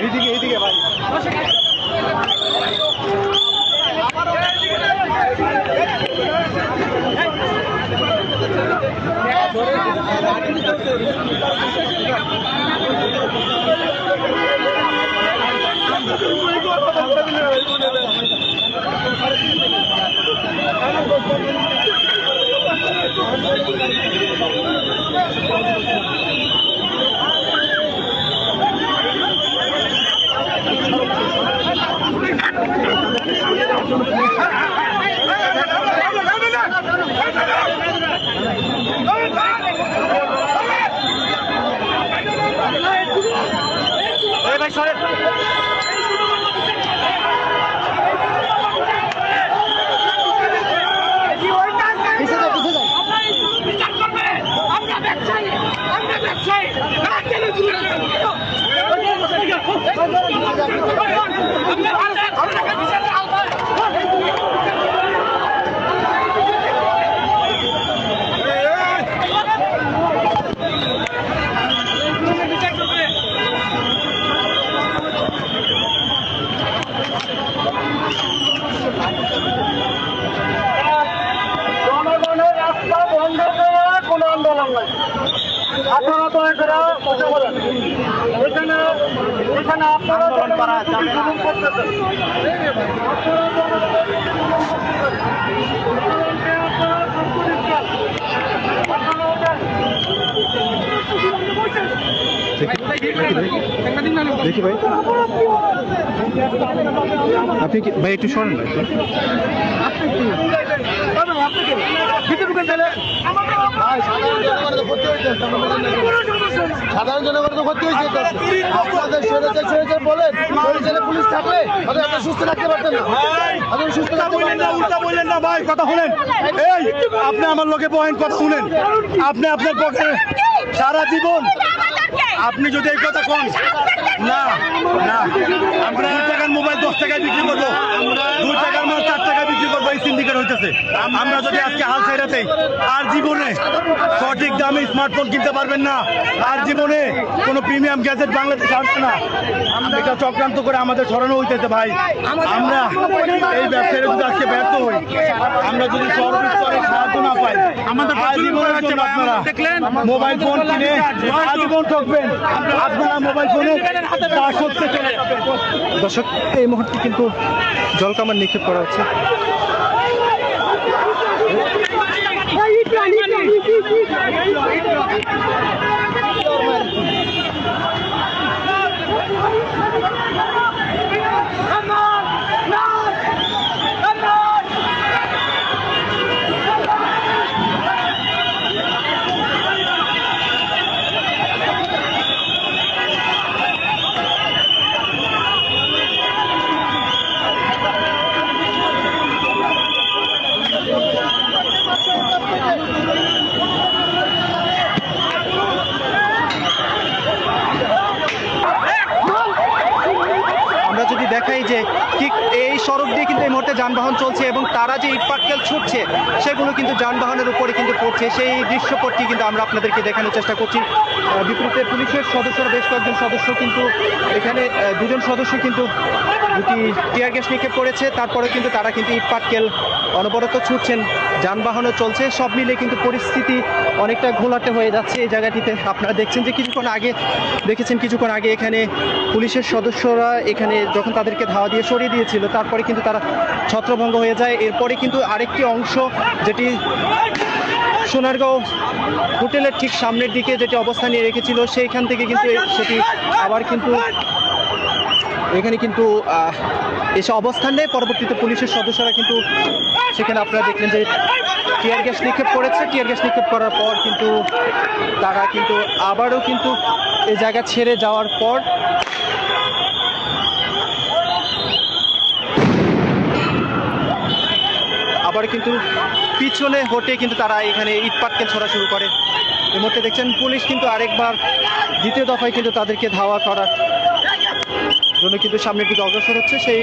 এইদিকে এইদিকে ভাই ভাই সরেন আমরা ব্যবসায়ী আমরা ব্যবসায়ী এখানে এখানে আপনারা করতেছেন ওঠেন। দেখি ভাই আপনি কি ভাই একটু সরেন না একটু। সাধারণ জনগণ তো ক্ষতি হয়েছে আপনাদের সরেছে সরেছে বলেন সরেছে পুলিশ থাকলে তাহলে আপনি সুস্থ রাখতে পারতেন না। আপনি সুস্থ বললেন না উল্টা বললেন না ভাই কথা শুনেন। এই আপনি আমার লোকে বহেন কথা শুনেন। আপনি আপনার পক্ষে সারা জীবন আপনি যদি এই কথা কন না না। আমরা টাকার মোবাইল দশ টাকায় বিক্রি করব। দুই টাকার মাল চার টাকায় বিক্রি করব এই সিন্ডিকেট হইতেছে। আমরা যদি আজকে হাল ছাইরাতে আর জীবনে সঠিক দামে স্মার্টফোন কিনতে পারবেন না। আর জীবনে কোনো প্রিমিয়াম গ্যাজেট বাংলাদেশে আসবে না। এটা চক্রান্ত করে আমাদের সরানো হইতেছে ভাই। আমরা এই ব্যবসায় যদি আজকে ব্যর্থ হই আমরা যদি সর্বস্তরে সাহায্য না পাই আমাদের আপনারা। মোবাইল ফোন কিনে আজীবন ঠকবেন। আপনারা মোবাইল ফোনে দর্শক এই মুহূর্তে কিন্তু জলকামান নিক্ষেপ করা হচ্ছে। যে ঠিক এই সড়ক দিয়ে কিন্তু এই মুহূর্তে যানবাহন চলছে এবং তারা যে ইটপাটকেল ছুটছে, সেগুলো কিন্তু যানবাহনের উপরে কিন্তু পড়ছে। সেই দৃশ্যপটটি কিন্তু আমরা আপনাদেরকে দেখানোর চেষ্টা করছি। বিপরীতে পুলিশের সদস্যরা বেশ কয়েকজন সদস্য কিন্তু এখানে দুজন সদস্য কিন্তু দুটি টিয়ার গ্যাস নিক্ষেপ করেছে। তারপরে কিন্তু তারা কিন্তু ইটপাটকেল অনবরত ছুটছেন। যানবাহনও চলছে। সব মিলে কিন্তু পরিস্থিতি অনেকটা ঘোলাটে হয়ে যাচ্ছে এই জায়গাটিতে। আপনারা দেখছেন যে কিছুক্ষণ আগে, দেখেছেন কিছুক্ষণ আগে এখানে পুলিশের সদস্যরা এখানে যখন তাদেরকে ধাওয়া দিয়ে সরিয়ে দিয়েছিল, তারপরে কিন্তু তারা ছত্রভঙ্গ হয়ে যায়। এরপরে কিন্তু আরেকটি অংশ যেটি সোনারগাঁও হোটেলের ঠিক সামনের দিকে যেটি অবস্থান নিয়ে রেখেছিল, সেইখান থেকে কিন্তু সেটি আবার কিন্তু এখানে কিন্তু এসে অবস্থান নেয়। পরবর্তীতে পুলিশের সদস্যরা কিন্তু সেখানে আপনারা দেখলেন যে টিয়ার গ্যাস নিক্ষেপ করেছে। টিয়ার গ্যাস নিক্ষেপ করার পর কিন্তু তারা কিন্তু আবারও কিন্তু এই জায়গা ছেড়ে যাওয়ার পর আবার কিন্তু পিছনে হটে কিন্তু তারা এখানে ইট পাটকেল ছোড়া শুরু করে। এর মধ্যে দেখছেন পুলিশ কিন্তু আরেকবার দ্বিতীয় দফায় কিন্তু তাদেরকে ধাওয়া করার জন্য কিন্তু সামনের দিকে অগ্রসর হচ্ছে। সেই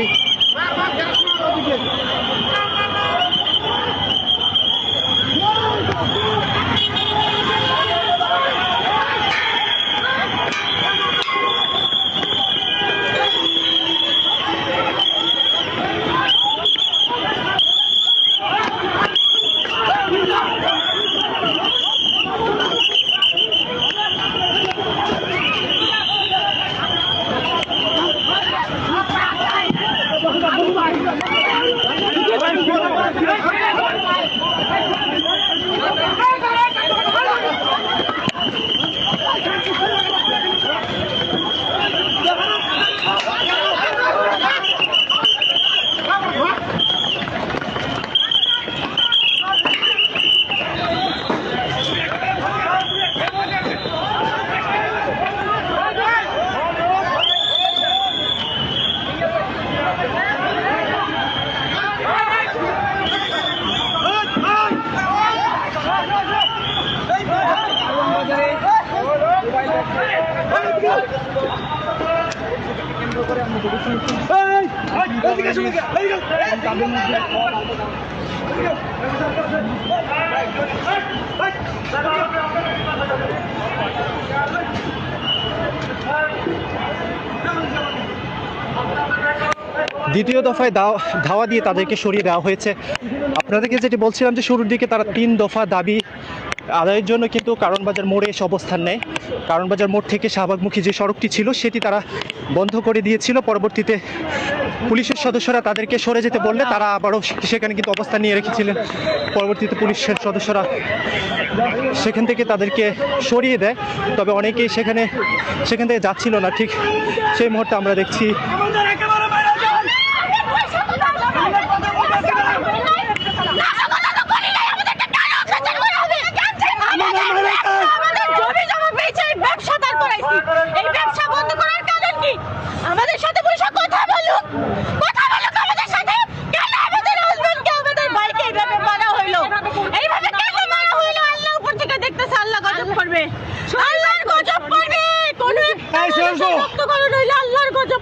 দ্বিতীয় দফায় ধাওয়া দিয়ে তাদেরকে সরিয়ে দেওয়া হয়েছে। আপনাদেরকে যেটি বলছিলাম যে শুরুর দিকে তারা তিন দফা দাবি আদায়ের জন্য কিন্তু কারণবাজার মোড়ে এসে অবস্থান নেয়। কারণবাজার মোড় থেকে শাহবাগমুখী যে সড়কটি ছিল, সেটি তারা বন্ধ করে দিয়েছিল। পরবর্তীতে পুলিশের সদস্যরা তাদেরকে সরে যেতে বললে তারা আবারও সেখানে কিন্তু অবস্থান নিয়ে রেখেছিলেন। পরবর্তীতে পুলিশের সদস্যরা সেখান থেকে তাদেরকে সরিয়ে দেয়। তবে অনেকেই সেখানে, সেখান থেকে যাচ্ছিল না। ঠিক সেই মুহূর্তে আমরা দেখছি আমাদের একেবারে বাইরে যান আমাদের সাথে বসে কথা বলুক কথা বলুক আমাদের সাথে কেন আমাদের হাজবেন্ডকে আমাদের ভাইকে এইভাবে মারা হইল এইভাবে কেন মারা হইল আল্লাহ উপর থেকে দেখতেছে আল্লাহ গজব করবে আল্লাহর গজব করবে কোন একটা এই শোনো। মানুষের রক্তকরণ হইলে আল্লাহর গজব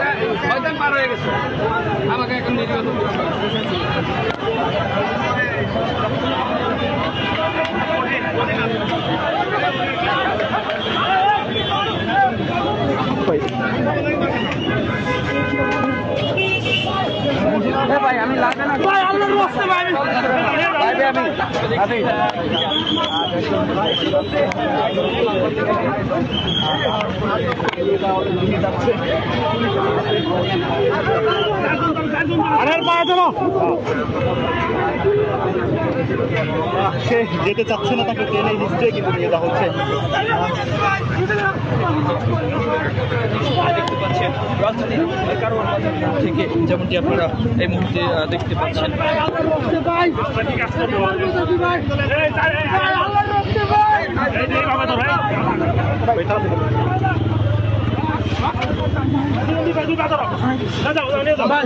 পার হয়ে গেছে। আমাকে এখন নিরীহ ভাই আল্লাহর রাস্তা ভাই আমি আরে পায়ে চলো সে যেতে চাচ্ছে না তাকে ট্রেনে নিশ্চয়ই কিন্তু নিয়ে যাওয়া হচ্ছে দেখতে পাচ্ছেন রাজধানী কারণ থেকে যেমনটি আপনারা এই মুহূর্তে দেখতে পাচ্ছেন ভাই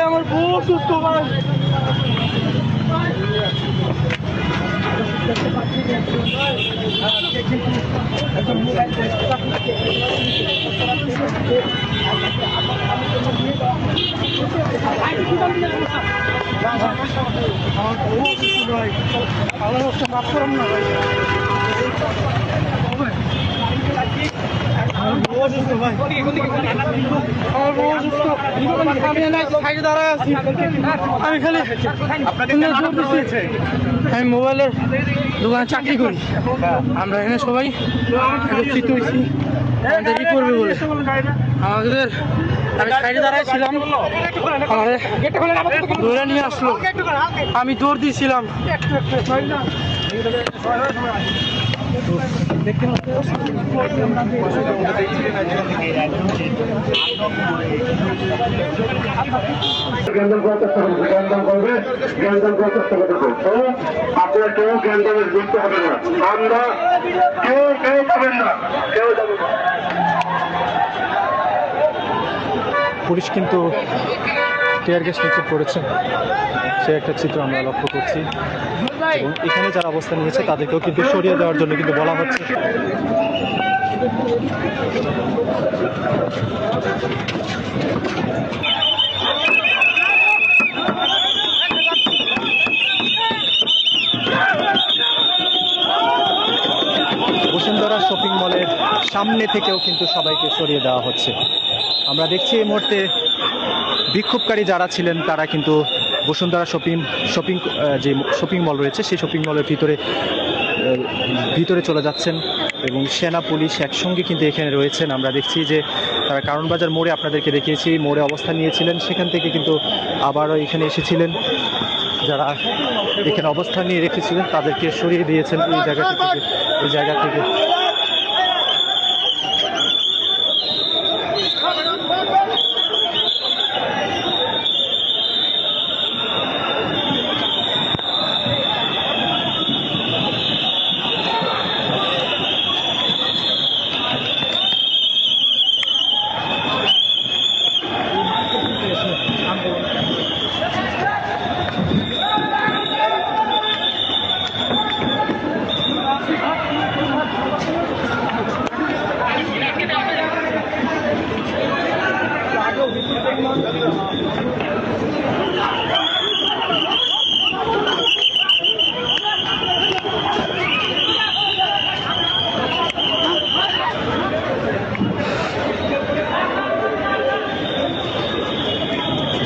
আমার বউ সুস্থ ভাই। আমার বউ সুস্থ আমি এনে সাইডে দাঁড়ায় আছি আমি খালি আপনাদের আমি মোবাইলের দোকানে চাকরি করি। আমরা এখানে সবাই একত্রিত হয়েছি। আমাদের ই করবে বলে? আমাদের আমি সাইডে দাঁড়াইছিলাম আমাদের ধরে নিয়ে আসলো। আমি দৌড় দিয়েছিলাম। তো কেউ জ্ঞানদানের যুক্ত হবে না আমরা কেউ কেউ পাবেন না কেউ পুলিশ কিন্তু টিয়ার গ্যাস নিক্ষেপ করেছে। সে একটা চিত্র আমরা লক্ষ্য করছি। এবং এখানে যারা অবস্থান নিয়েছে, তাদেরকেও কিন্তু সরিয়ে দেওয়ার জন্য কিন্তু বলা হচ্ছে। বসুন্ধরা শপিং মলের সামনে থেকেও কিন্তু সবাইকে সরিয়ে দেওয়া হচ্ছে। আমরা দেখছি এই মুহূর্তে বিক্ষোভকারী যারা ছিলেন, তারা কিন্তু বসুন্ধরা শপিং শপিং যে শপিং মল রয়েছে, সেই শপিং মলের ভিতরে ভিতরে চলে যাচ্ছেন এবং সেনা পুলিশ একসঙ্গে কিন্তু এখানে রয়েছেন। আমরা দেখছি যে তারা কারণবাজার মোড়ে আপনাদেরকে দেখিয়েছি, মোড়ে অবস্থান নিয়েছিলেন। সেখান থেকে কিন্তু আবারও এখানে এসেছিলেন। যারা এখানে অবস্থান নিয়ে রেখেছিলেন, তাদেরকে সরিয়ে দিয়েছেন এই জায়গা থেকে। এই জায়গা থেকে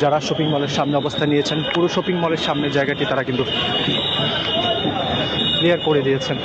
যারা শপিং মলের সামনে অবস্থান নিয়েছেন, পুরো শপিং মলের সামনে জায়গাটি তারা কিন্তু ক্লিয়ার করে দিয়েছেন।